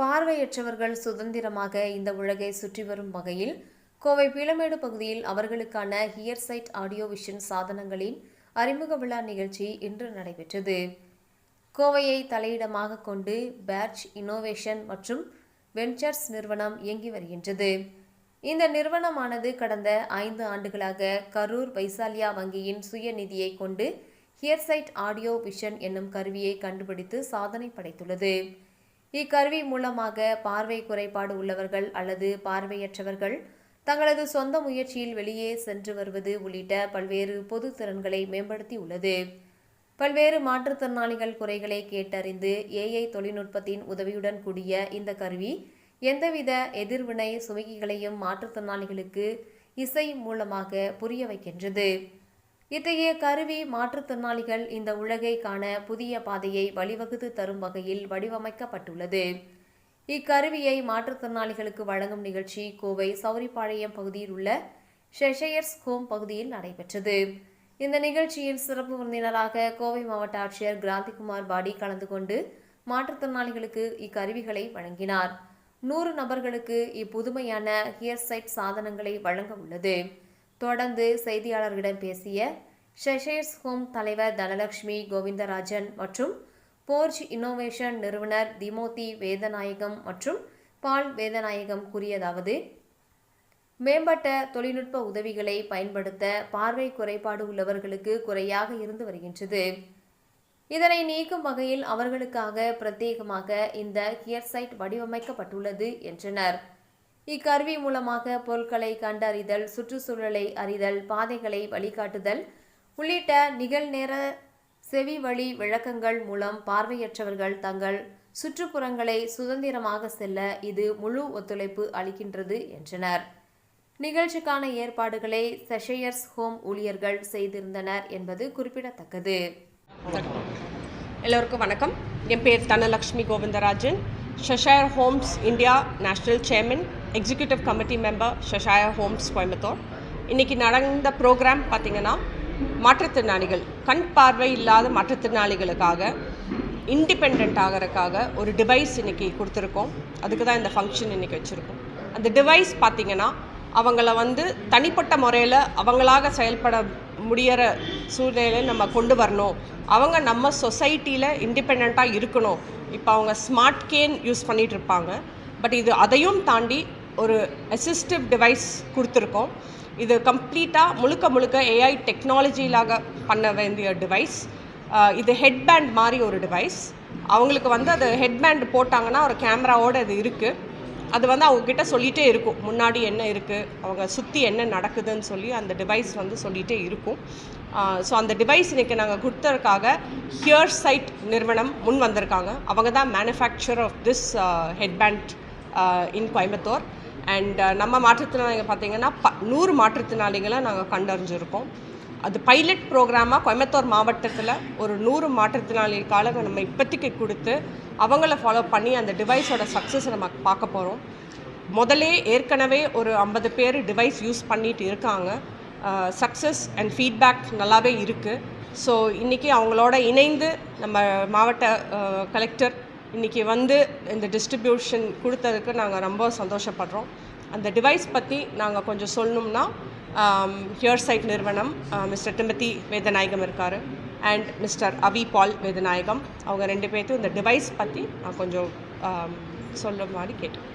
பார்வையற்றவர்கள் சுதந்திரமாக இந்த உலகை சுற்றி வரும் வகையில் கோவை பீளமேடு பகுதியில் அவர்களுக்கான ஹியர்சைட் ஆடியோ விஷன் சாதனங்களின் அறிமுக விழா நிகழ்ச்சி இன்று நடைபெற்றது. கோவையை தலையிடமாக கொண்டு பேட்ச் இன்னோவேஷன் மற்றும் வெஞ்சர்ஸ் நிறுவனம் இயங்கி வருகின்றது. இந்த நிறுவனமானது கடந்த ஐந்து ஆண்டுகளாக கரூர் வைசாலியா வங்கியின் சுய நிதியை கொண்டு ஹியர்சைட் ஆடியோ விஷன் என்னும் கருவியை கண்டுபிடித்து சாதனை படைத்துள்ளது. இக்கருவி மூலமாக பார்வை குறைபாடு உள்ளவர்கள் அல்லது பார்வையற்றவர்கள் தங்களது சொந்த முயற்சியில் வெளியே சென்று வருவது உள்ளிட்ட பல்வேறு பொது திறன்களை மேம்படுத்தியுள்ளது. பல்வேறு மாற்றுத்திறனாளிகள் குறைகளை கேட்டறிந்து ஏஐ தொழில்நுட்பத்தின் உதவியுடன் கூடிய இந்த கருவி எந்தவித எதிர்வினை சுமைகளையும் மாற்றுத்திறனாளிகளுக்கு இசை மூலமாக புரிய வைக்கின்றது. இத்தகைய கருவி மாற்றுத்திறனாளிகள் இந்த உலகை காண புதிய பாதையை வழிவகுத்து தரும் வகையில் வடிவமைக்கப்பட்டுள்ளது. இக்கருவியை மாற்றுத்திறனாளிகளுக்கு வழங்கும் நிகழ்ச்சி கோவை சௌரிப்பாளையம் பகுதியில் உள்ள ஷெஷயர்ஸ் ஹோம் பகுதியில் நடைபெற்றது. இந்த நிகழ்ச்சியில் சிறப்பு விருந்தினராக கோவை மாவட்ட ஆட்சியர் கிராந்திகுமார் பாடி கலந்து கொண்டு மாற்றுத்திறனாளிகளுக்கு இக்கருவிகளை வழங்கினார். நூறு நபர்களுக்கு இப்புதுமையான ஹியர்சைட் சாதனங்களை வழங்க உள்ளது. தொடர்ந்து செய்தியாளர்களிடம் பேசிய ஷெஷேர்ஸ் ஹோம் தலைவர் தனலட்சுமி கோவிந்தராஜன் மற்றும் போர்ஜ் இன்னோவேஷன் நிறுவனர் திமோதி வேதநாயகம் மற்றும் பால் வேதநாயகம் கூறியதாவது மேம்பட்ட தொழில்நுட்ப உதவிகளை பயன்படுத்த பார்வை குறைபாடு உள்ளவர்களுக்கு குறையாக இருந்து வருகின்றது. இதனை நீக்கும் வகையில் அவர்களுக்காக பிரத்யேகமாக இந்த ஹியர்சைட் வடிவமைக்கப்பட்டுள்ளது என்றனர். இக்கருவி மூலமாக பொருட்களை கண்டறிதல் சுற்றுச்சூழலை அறிதல் பாதைகளை வழிகாட்டுதல் உள்ளிட்ட நிகழ்நேர செவி வழி விளக்கங்கள் மூலம் பார்வையற்றவர்கள் தங்கள் சுற்றுப்புறங்களை சுதந்திரமாக செல்ல இது முழு ஒத்துழைப்பு அளிக்கின்றது என்றனர். நிகழ்ச்சிக்கான ஏற்பாடுகளை செஷயர்ஸ் ஹோம் ஊழியர்கள் செய்திருந்தனர் என்பது குறிப்பிடத்தக்கது. எல்லோருக்கும் வணக்கம். என் பேர் Dhanalakshmi Govindarajan ஷஷாயர் Homes India national chairman executive committee member ஷஷாயா Homes Coimbatore. இன்றைக்கி நடந்த ப்ரோக்ராம் பார்த்திங்கன்னா மாற்றுத்திறனாளிகள் கண் பார்வை இல்லாத மாற்றுத்திறனாளிகளுக்காக இண்டிபெண்ட் ஆகிறதுக்காக ஒரு டிவைஸ் இன்றைக்கி கொடுத்துருக்கோம். அதுக்கு தான் இந்த ஃபங்க்ஷன் இன்றைக்கி வச்சுருக்கோம். அந்த டிவைஸ் பார்த்திங்கன்னா அவங்கள வந்து தனிப்பட்ட முறையில் அவங்களாக செயல்பட முடியிற சூழ்நிலையை நம்ம கொண்டு வரணும். அவங்க நம்ம சொசைட்டியில் இண்டிபெண்ட்டாக இருக்கணும். இப்போ அவங்க ஸ்மார்ட் கேன் யூஸ் பண்ணிகிட்டு இருப்பாங்க. பட் இது அதையும் தாண்டி ஒரு அசிஸ்டிவ் டிவைஸ் கொடுத்துருக்கோம். இது கம்ப்ளீட்டாக முழுக்க முழுக்க ஏஐ டெக்னாலஜியிலாக பண்ண வேண்டிய டிவைஸ் இது ஹெட்பேண்ட் மாதிரி ஒரு டிவைஸ் அவங்களுக்கு வந்து அது ஹெட்பேண்ட் போட்டாங்கன்னா ஒரு கேமராவோடு அது இருக்குது அது வந்து அவங்கக்கிட்ட சொல்லிகிட்டே இருக்கும். முன்னாடி என்ன இருக்குது அவங்க சுற்றி என்ன நடக்குதுன்னு சொல்லி அந்த டிவைஸ் வந்து சொல்லிகிட்டே இருக்கும். ஸோ அந்த டிவைஸ் இன்றைக்கி நாங்கள் கொடுத்ததுக்காக ஹியர் சைட் நிறுவனம் முன் வந்திருக்காங்க. அவங்க தான் manufacture of this headband in Coimbatore and uh, நம்ம மாற்றுத்திறனாளிகள் பார்த்திங்கன்னா ப நூறு மாற்றுத்திறனாளிகளை நாங்கள் கண்டறிஞ்சிருக்கோம். அது பைலட் ப்ரோக்ராமாக கோயம்புத்தூர் மாவட்டத்தில் ஒரு நூறு மாற்றுத்திறனாளிகளுக்காக நம்ம இப்போதைக்கு கொடுத்து அவங்கள ஃபாலோ பண்ணி அந்த டிவைஸோட சக்ஸஸை நம்ம பார்க்க போகிறோம் முதலே ஏற்கனவே ஒரு ஐம்பது பேர் டிவைஸ் யூஸ் பண்ணிட்டு இருக்காங்க. சக்ஸஸ் அண்ட் ஃபீட்பேக் நல்லாவே இருக்குது ஸோ இன்றைக்கி அவங்களோட இணைந்து நம்ம மாவட்ட கலெக்டர் இன்றைக்கி வந்து இந்த டிஸ்ட்ரிபியூஷன் கொடுத்ததுக்கு நாங்கள் ரொம்ப சந்தோஷப்படுறோம். அந்த டிவைஸ் பற்றி நாங்கள் கொஞ்சம் சொல்லணும்னா ஹியர் சைட் நிறுவனம் மிஸ்டர் டிம்பத்தி வேதநாயகம் இருக்கார் அண்ட் மிஸ்டர் அவி பால் வேதநாயகம். அவங்க ரெண்டு பேர்த்தும் இந்த டிவைஸ் பற்றி நான் கொஞ்சம் சொல்ல மாதிரி கேட்டேன்.